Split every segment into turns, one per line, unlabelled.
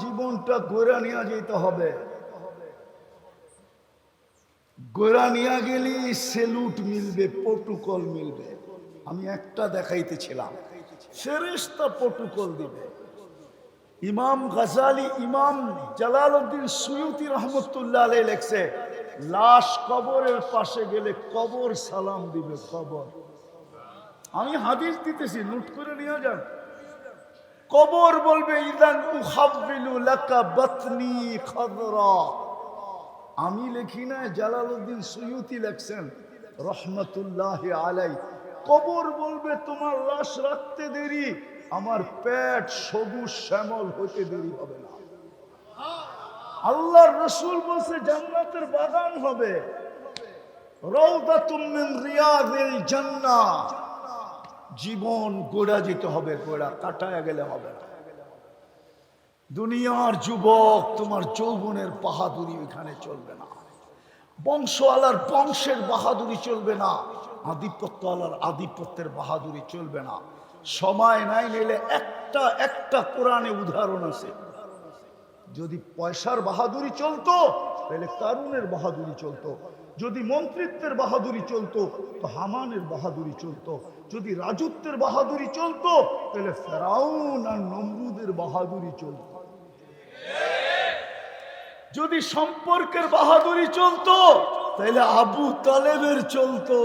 জীবনটা গোড়া নিয়ে যেতে হবে। গোড়া নিয়ে গেলে সেলুট মিলবে, প্রোটোকল মিলবে। আমি একটা দেখাইতেছিলাম ফেরেস্তা প্রোটোকল দিবে। ইমাম গাজালি, ইমাম জালালউদ্দিন সুয়ুতি রহমতুল্লাহ আলাই লেখছে, লাশ কবরের পাশে গেলে কবর সালাম দিবে, কবর। আমি হাদিস দিতেছি, নোট করে নিয়ে যান। কবর বলবে, ইদান বাতনি খদরা। আমি লিখি না, জালালউদ্দিন সুয়ুতি লেখছেন, রহমতুল্লাহ আলাই। কবর বলবে, তোমার লাশ রাখতে দেরি, আমার পেট সবুজ শ্যামল হতে দেরি হবে না। আল্লাহর রসুল বলছে, জান্নাতের বাগান হবে। রৌদাতুম মিন রিয়াদিল জান্নাহ। জীবন গোড়া যেতে হবে, গোড়া কাটায় গেলে হবে না। দুনিয়ার যুবক, তোমার যৌবনের বাহাদুরি এখানে চলবে না। বংশওয়ালার বংশের বাহাদুরি চলবে না। আধিপত্যওয়ালার আধিপত্যের বাহাদুরি চলবে না। সময় নাই নিলে একটা একটা কোরআনে উদাহরণ আছে। যদি পয়সার বাহাদুরি চলতো, তাহলে কারুনের বাহাদুরি চলতো? যদি মন্ত্রিত্বের বাহাদুরি চলতো, তো হামানের বাহাদুরি চলতো। যদি রাজত্বের বাহাদুরি চলতো, তাহলে ফেরাউন আর নমরুদের বাহাদুরি চলত। যদি সম্পর্কের বাহাদুরি চলতো, তাহলে আবু তালেবের চলতো।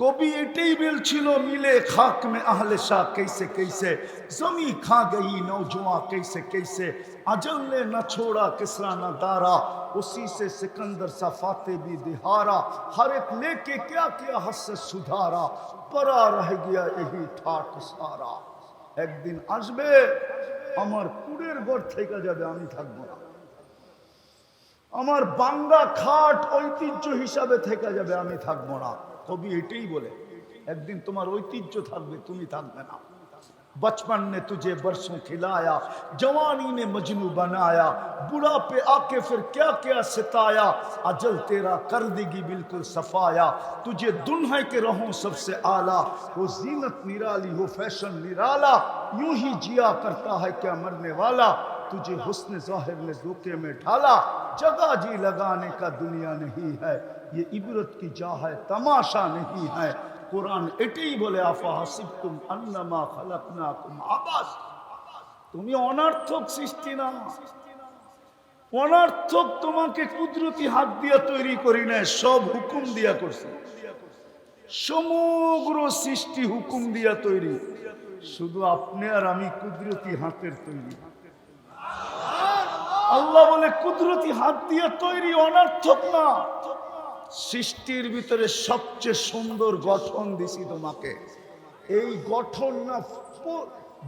কবি এটাই বলছিল মিলে খাক মে আহলে শাহ कैसे कैसे जमी खा गई नौजवान कैसे कैसे अजल ने न छोड़ा किसरा न दारा उसी से सिकंदर सा फाते भी दिहारा हर एक लेके क्या किया हद से सुधारा परा रह गया यही ठाट सारा একদিন আসবে আমার কুড়ের ঘর থেকে যাবে আমি থাকবো না আমার বাংলা খাট ঐতিহ্য হিসাবে থেকে যাবে আমি থাকবো না কবি এটাই বলে، একদিন তোমার ঐতিহ্য থাকবে، তুমি থাকবে না। بچپن نے تجھے برسوں کھلایا جوانی نے مجنو بنایا بڑا پہ آ کے پھر کیا کیا ستایا اجل تیرا کر دے گی بالکل صفایا تجھے دنہے کے رہوں سب سے آلہ وہ زینت نرالی ہو فیشن نرالا یوں ہی جیا کرتا ہے کیا مرنے والا تجھے حسن ظاہر نے دھوکے میں ڈھالا जगह जी लगाने का दुनिया नहीं है ये इबरत की जा है तमाशा नहीं है কোরআন এটাই বলে আফা হাসিবতুম আন্নামা খালাকনাকুম আবাস তুমি অনার্থক সৃষ্টি না অনার্থক তোমাকে কুদরতি হাত দিয়া তৈরি করি না সব হুকুম দিয়া করছে সমগ্র সৃষ্টি হুকুম দিয়া তৈরি শুধু আপনি আর আমি কুদরতি হাতের তৈরি আল্লাহ বলে, কুদরতি হাত দিয়ে তৈরি অনার্থক না। সৃষ্টির ভিতরে সবচেয়ে সুন্দর গঠন দিছি তোমাকে। এই গঠন না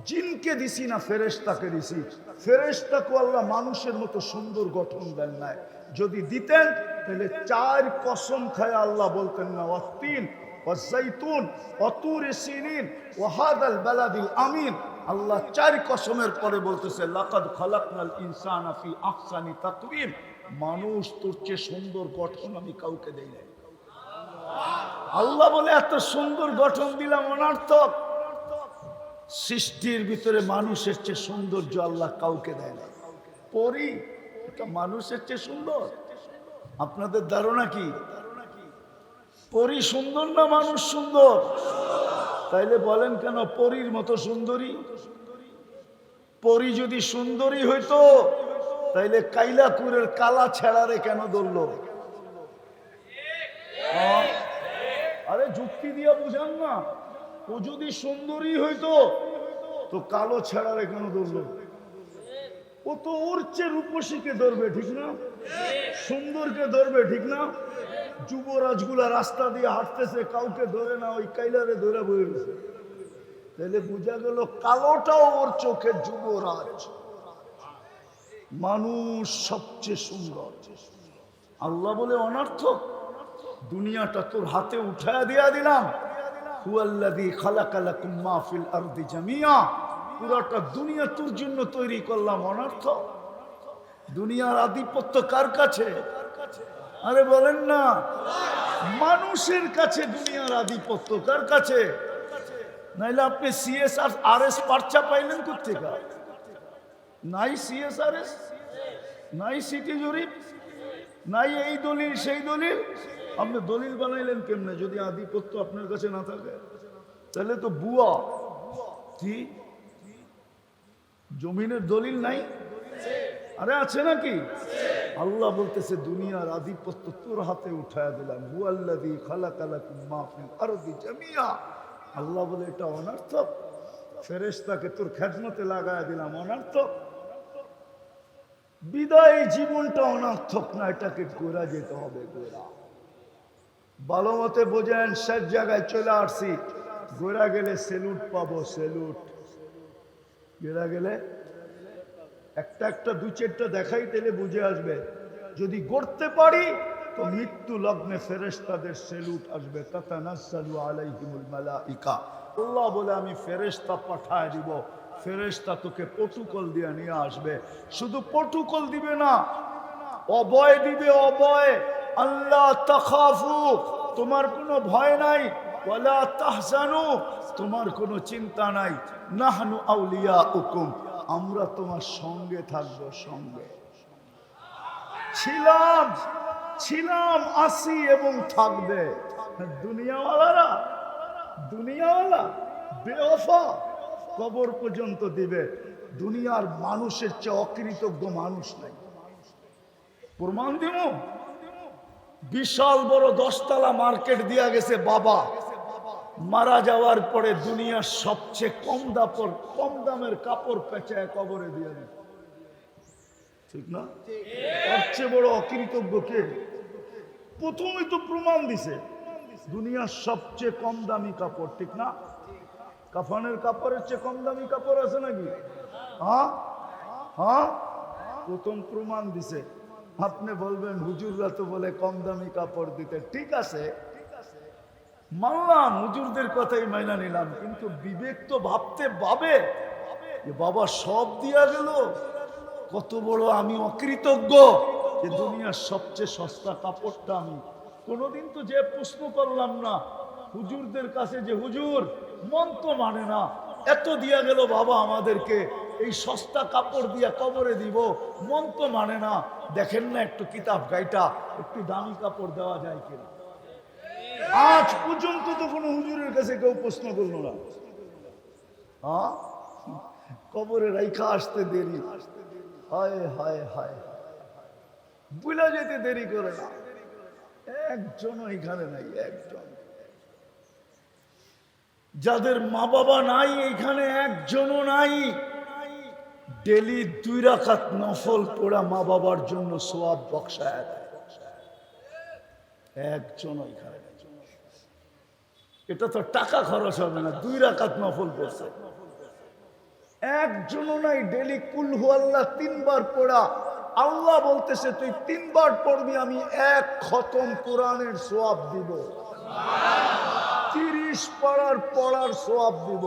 জিনকে দিছি না, ফেরেশতাকে দিছি। ফেরেশতাকে আল্লাহ মানুষের মতো সুন্দর গঠন দেন নাই। যদি দিতেন, তাহলে চার কসম খায় আল্লাহ বলতেন না ওয়াজাইতুন অতুর সিনিন ওয়াহাদাল বালাদিল আমিন। আল্লাহ চার কসমের পরে বলতেছে, লাকাদ খালাকনাল ইনসান আফি আফসানি তাকওয়িম। মানুষ তোর চেয়ে সুন্দর গঠন আমি কাউকে দেই নাই। আল্লাহ বলে, এত সুন্দর গঠন দিলাম অনার্থক। সৃষ্টির ভিতরে মানুষের চেয়ে সৌন্দর্য আল্লাহ কাউকে দেয় না পরি, এটা মানুষের চেয়ে সুন্দর? আপনাদের ধারণা কি? পরি সুন্দর না মানুষ সুন্দর? তাইলে বলেন কেন পরীর মতো সুন্দরী? পরী যদি সুন্দরী হইতো, তাইলে কাইলাকুরের কালা ছেড়ারে কেন ধরলো? হ্যাঁ? আরে যুক্তি দিয়া বুঝান না। ও যদি সুন্দরী হইতো, তো কালো ছেড়ারে কেন ধরলো? ও তো ওর চেয়ে রূপসীকে ধরবে, ঠিক না? সুন্দরকে ধরবে, ঠিক না? যুবরাজগুলা রাস্তা দিয়ে হাঁটতেছে, কাউকে ধরে না, ওই কাইলারে ধরে তাহলে বোঝা গেল কালোটাও ওর চোখে যুবরাজ। মানুষ সবচেয়ে সুন্দর। আল্লাহ বলে অনর্থক, দুনিয়াটা তোর হাতে উঠায়া দিয়া দিলাম। পুরোটা দুনিয়া তোর জন্য তৈরি করলাম অনর্থক। দুনিয়ার আধিপত্য কার কাছে? আরে বলেন না। মানুষের কাছে দুনিয়ার আধিপত্য, কার কাছে? নাইলে আপনি সিএস আর আর এস পার্চা পাইলেন কোথেকে নাই সিএসআর এস নাই সিটি জরিপ? নাই এই দলিল, সেই দলিল? আপনি দলিল বানাইলেন কেমনে? যদি আধিপত্য আপনার কাছে না থাকে, তাহলে তো বুয়া। কি? জমিনের দলিল নাই? আরে আছে নাকি? আল্লাহ বলতেছে, দুনিয়ার আধিপত্য তোর হাতে উঠায় দিলাম। হুয়াল্লাযী খালাকালাকুম মা ফিল আরদি জামিয়া আল্লাহ বলে, এটা অনর্থক। ফেরেশতাকে তোর খেদমতে লাগায় দিলাম, অনার্থক। বিদায় জীবনটা অনার্থক না, এটাকে গোড়া যেতে হবে, গোড়া। ভালো মতে বোঝেন, শেষ জায়গায় চলে আসছি। গোড়া গেলে সেলুট পাবো, সেলুট। গোড়া গেলে একটা একটা দু চারটা দেখাই দিলে বুঝে আসবে। যদি গড়তে পারি, তো মৃত্যু লগ্নে ফেরেশতাদের সেলুট আসবে। আল্লাহ বলে, আমি ফেরেশতা পাঠায় দিব। ফেরেশতা তোকে পটুকল দিয়ে নিয়ে আসবে। শুধু পটুকল দিবে না, অবয় দিবে অবয়। আল্লাহ তাখাফু, তোমার কোনো ভয় নাই। তোমার কোনো চিন্তা নাই। নাহনু আউলিয়া উকুম আমরা তোমার সঙ্গে থাকব, সঙ্গে। ছিলাম ছিলাম আসি এবং থাকবে। দুনিয়াওয়ালারা, দুনিয়াওয়ালা বেওফা কবর পর্যন্ত দিবে। দুনিয়ার মানুষের চেয়ে অকৃতজ্ঞ মানুষ নাই। প্রমাণ দিব? বিশাল বড় দশতলা মার্কেট দিয়া গেছে বাবা। মারা যাওয়ার পরে দুনিয়ার সবচেয়ে কম দাপর, কম দামের কাপড় পেঁচায় কবরে দিয়ে ঠিক না? সবচেয়ে বড় অকৃতজ্ঞ কে? প্রথমেই তো প্রমাণ দিছে, দুনিয়ার সবচেয়ে কম দামি কাপড়, ঠিক না? কাফানের কাপড়ের চেয়ে কম দামি কাপড় আছে নাকি? হ্যাঁ? হ্যাঁ? প্রথম প্রমাণ দিছে। আপনি বলবেন, হুজুররা তো বলে কম দামি কাপড় দিতে। ঠিক আছে মানলাম হুজুরদের কথাই মাইনা নিলাম, কিন্তু বিবেক তো ভাবতে পাবে যে বাবা সব দিয়া গেল, কত বড় আমি অকৃতজ্ঞ যে দুনিয়ার সবচেয়ে সস্তা কাপড়টা আমি। কোনোদিন তো যে প্রশ্ন করলাম না, হুজুরদের কাছে যে হুজুর, মন তো মানে না, এত দিয়া গেল বাবা আমাদেরকে, এই সস্তা কাপড় দিয়া কবরে দিব, মন তো মানে না। দেখেন না একটু কিতাব গাইটা, একটু দামি কাপড় দেওয়া যায় কিনা। আজ পর্যন্ত তো কোনো হুজুরের কাছে কেউ প্রশ্ন করল না। হ্যাঁ? কবরে রাইখা আসতে দেরি। হায় হায় হায় বুলা যেতে দেরি করে না। একজন এখানে নাই, একজন। যাদের মা বাবা নাই, এখানে একজনও নাই। ডেলি দুই রাখাত নফল পড়া মা বাবার জন্য সোয়াব বক্সায় একজন এখানে। এটা তো টাকা খরচ হবে না, দুই রাকাত নফল পড়ছে। একজনও নাই ডেলি কুলহু আল্লাহ তিনবার পড়া। আল্লাহ বলতেছে, তুই তিনবার পড়বি, আমি এক খতম কোরআনের সোয়াব দিব। তিরিশ পাড়ার পড়ার সোয়াব দিব।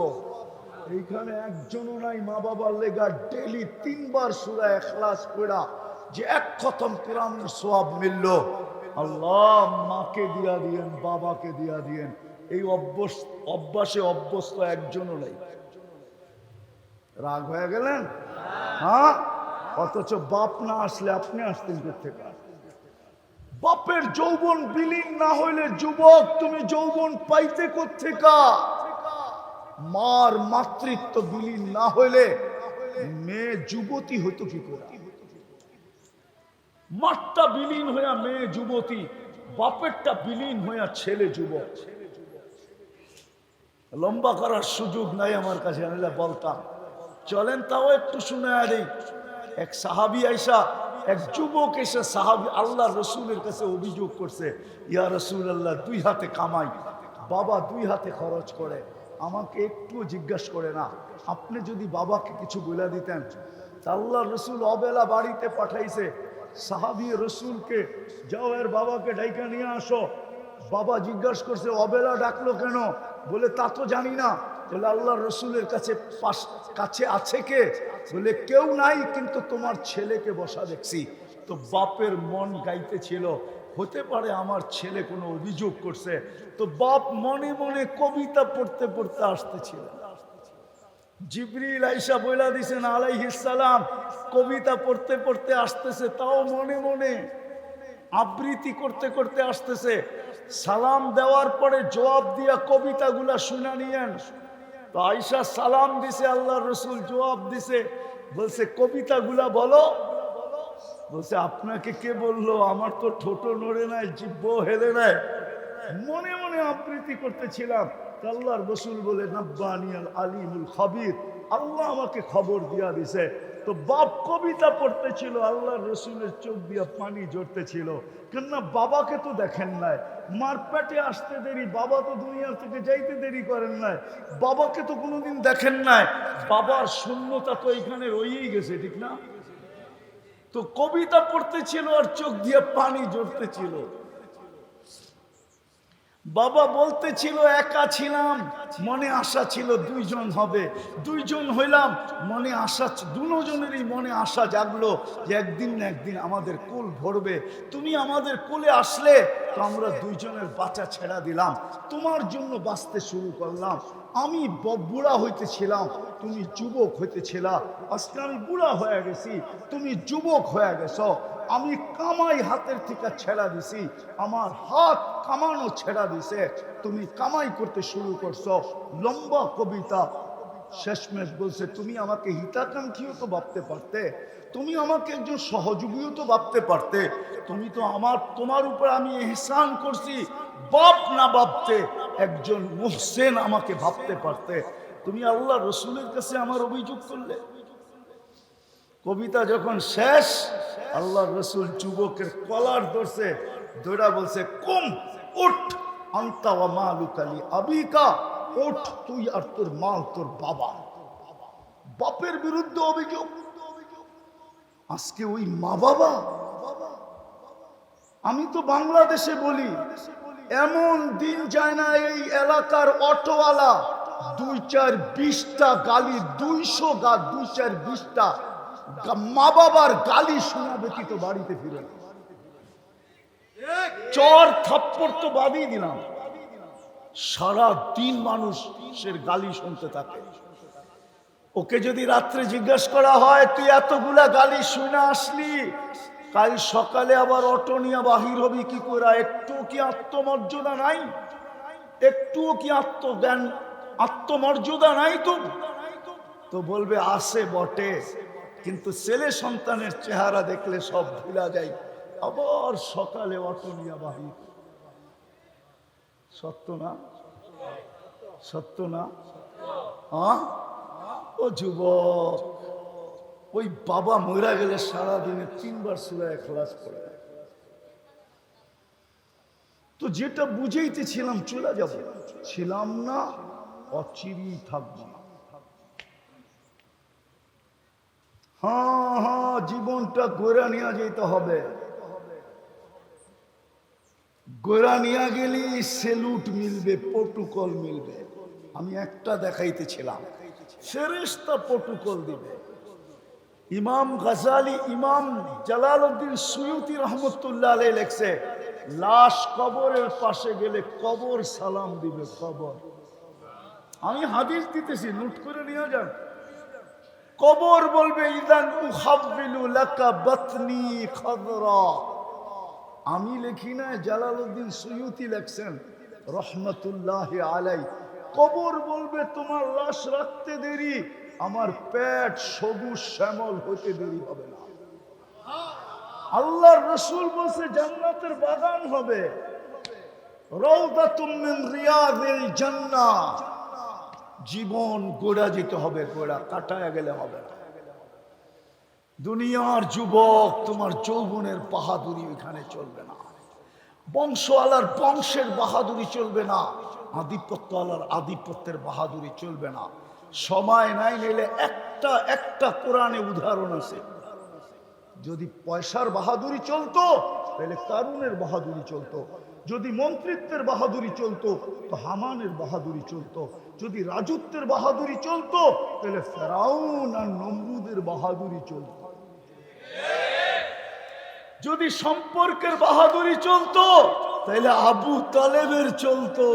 এইখানে একজনও নাই মা বাবার লেগা ডেলি তিনবার সুরা এখলাস পড়া, যে এক খতম কোরআনের সোয়াব মিলল। আল্লাহ মাকে দিয়া দিয়েন, বাবাকে দিয়া দিয়েন। এই অভ্যস অভ্যাসে অভ্যস্ত একজনও নাই। রাগ হয়ে গেলেন? হ্যাঁ? অথচ বাপ না আসলে আপনি আসতেন থেকে বাপের যৌবন বিলীন না হইলে যুবক, তুমি যৌবন পাইতে কোথেকা মার মাতৃত্ব বিলীন না হইলে মেয়ে যুবতী হতো কি করে? মাঠটা বিলীন হইয়া মেয়ে যুবতী, বাপেরটা বিলীন হইয়া ছেলে যুবক। লম্বা করার সুযোগ নাই আমার কাছে, আমি বলতাম। চলেন তাও একটু শুনে দেই। এক সাহাবি আইসা, এক যুবক এসে সাহাবি আল্লাহ রসুলের কাছে অভিযোগ করছে, ইয়া রসুল আল্লাহ দুই হাতে কামাই, বাবা দুই হাতে খরচ করে, আমাকে একটু জিজ্ঞাসা করে না, আপনি যদি বাবাকে কিছু বলে দিতেন। আল্লাহ রসুল অবেলা বাড়িতে পাঠাইছে, সাহাবি রসুলকে, যাও এর বাবাকে ডাইকা নিয়ে আসো। বাবা জিজ্ঞাসা করছে, অবেলা ডাকলো কেন? বলে, তা তো জানি না। বলে আল্লাহ রসুলের কাছে কাছে আছে কে? বলে, কেউ নাই, কিন্তু তোমার ছেলেকে বসা দেখছি। তো বাপের মন গাইতেছিল। হতে পারে আমার ছেলে কোনো অভিযোগ করছে। তো বাপ মনে মনে কবিতা পড়তে পড়তে আসতেছিল। জিবরিল আইসা বইলা দিছেন আলাইহিসালাম কবিতা পড়তে পড়তে আসতেছে, তাও মনে মনে আবৃত্তি করতে করতে আসতেছে। সালাম দেওয়ার পরে জবাব দিয়া কবিতাগুলা শুনা নিয়েন। তো আইসা সালাম দিছে আল্লাহ রসুল জবাব দিছে, বলছে, কবিতাগুলা বলো। বলছে, আপনাকে কে বলল? আমার তো ঠোঁটো নড়ে নাই জিব্ব হেলে নাই। মনে মনে আবৃত্তি করতেছিলাম। আল্লাহর রসুল বলে, নাব্বানিয়াল আলিমুল খাবির। আল্লাহ আমাকে খবর দিয়া দিছে। তো বাপ কবিতা পড়তেছিল, আল্লাহর রসুলের চোখ দিয়ে পানি ঝরতেছিল। কেননা বাবাকে তো দেখেন নাই। মার পেটে আসতে দেরি, বাবা তো দুনিয়া থেকে যাইতে দেরি করেন নাই। বাবাকে তো কোনোদিন দেখেন নাই। বাবার শূন্যতা তো এখানে রয়েই গেছে, ঠিক না? তো কবিতা পড়তেছিল আর চোখ দিয়ে পানি ঝরতেছিল। বাবা বলতেছিল, একা ছিলাম, মনে আশা ছিল দুইজন হবে। দুইজন হইলাম, মনে আশা, দুজনেরই মনে আশা জাগলো যে একদিন না একদিন আমাদের কুল ভরবে। তুমি আমাদের কোলে আসলে তো আমরা দুইজনের বাচ্চা ছেড়া দিলাম। তোমার জন্য বাঁচতে শুরু করলাম। আমি বুড়া হইতেছিলাম, তুমি যুবক হইতেছিলা। আজকে আমি বুড়া হয়ে গেছি, তুমি যুবক হয়ে গেছ। আমি কামাই হাতের থেকে ছেড়া দিছি। আমার হাত কামানো ছেড়া দিছে। তুমি কামাই করতে শুরু করছ। লম্বা কবিতা শেষমেশ বলছে, তুমি আমাকে হিতাকাঙ্ক্ষীও তো ভাবতে পারতে। তুমি আমাকে একজন সহযোগীও তো ভাবতে পারতে। তুমি তো আমার, তোমার উপর আমি এহসান করছি। বাপ না ভাবতে, একজন মুহসেন আমাকে ভাবতে পারতে। তুমি আল্লাহ রসুলের কাছে আমার অভিযোগ করলে। কবিতা যখন শেষ, আল্লাহ রসুল যুবকের কলার ধরছে দৌড়া বলছে, কুম আবিকা। তুই আর তোর তোর বাবা। বাপের বিরুদ্ধে অভিযোগ। আজকে ওই মা বাবা। আমি তো বাংলাদেশে বলি, এমন দিন যায় না এই এলাকার অটোওয়ালা দুই চার বিশটা গালি, দুইশো গা, দুই চার বিশটা মা বাবার গালি শোনা ব্যতীত বাড়িতে ফিরে না। চর থাপ্পড় তো বাদই দিলাম। সারা দিন মানুষের গালি শুনতে থাকে। ওকে যদি রাত্রে জিজ্ঞেস করা হয়, তুই এতগুলা গালি শুনে আসলি? কাল সকালে আবার অটো নিয়ে বাহির হবি, কি করে একটু কি আত্মমর্যাদা নাই? একটুও কি আত্মজ্ঞান, আত্মমর্যাদা নাই তো? তো বলবে, আসে বটে। কিন্তু ছেলে সন্তানের চেহারা দেখলে সব ভুলা যায়। আবার সকালে অটো নিয়ে বাহির। সত্য না? সত্য না? ও যুবক, ওই বাবা মরা গেলে সারাদিনে তিনবার সুরায় খলাস করে তো যেটা বুঝেইতেছিলাম, চলে যাব। ছিলাম না অচিরি থাকব না। হ্যাঁ হ্যাঁ জীবনটা গোড়া নিয়ে যেতে হবে। গোড়া নিয়ে গেলে সেলুট মিলবে প্রোটোকল মিলবে। আমি একটা দেখাইতেছিলাম ফেরেস্তা প্রোটোকল দিবে। ইমাম গাজালি, ইমাম জালালউদ্দিন সুয়ুতি রহমতুল্লাহ আলাই লেখছে, লাশ কবরের পাশে গেলে কবর সালাম দিবে, কবর। আমি হাদিস দিতেছি নোট করে নিয়ে যান। কবর বলবে, ইদান উহাবিলু লাকা বাতনি খদরা। আমি লিখি না জালালউদ্দিন সুয়ুতি লেখছেন, রহমতুল্লাহ আলাই। কবর বলবে, তোমার লাশ রাখতে দেরি, আমার পেট সবুজ শ্যামল হতে দেরি হবে না। আল্লাহর রসুল বলছে, জান্নাতের বাগান হবে। জীবন গোড়া যেতে হবে, গোড়া কাটায় গেলে হবে না। দুনিয়ার যুবক, তোমার যৌবনের বাহাদুরি এখানে চলবে না। বংশওয়ালার বংশের বাহাদুরি চলবে না। আধিপত্যওয়ালার আধিপত্যের বাহাদুরি চলবে না। সময় নাই নিলে একটা একটা কোরআনে উদাহরণ আছে। যদি পয়সার বাহাদুরি চলতো, তাহলে কারুনের বাহাদুরি চলতো। যদি মন্ত্রিত্বের বাহাদুরি চলতো, তো হামানের বাহাদুরি চলতো। যদি রাজত্বের বাহাদুরি চলতো, তাহলে ফেরাউন আর নমরুদের বাহাদুরি চলতো। যদি সম্পর্কের বাহাদুরি চলতো তাহলে আবু তালেবের চলতো।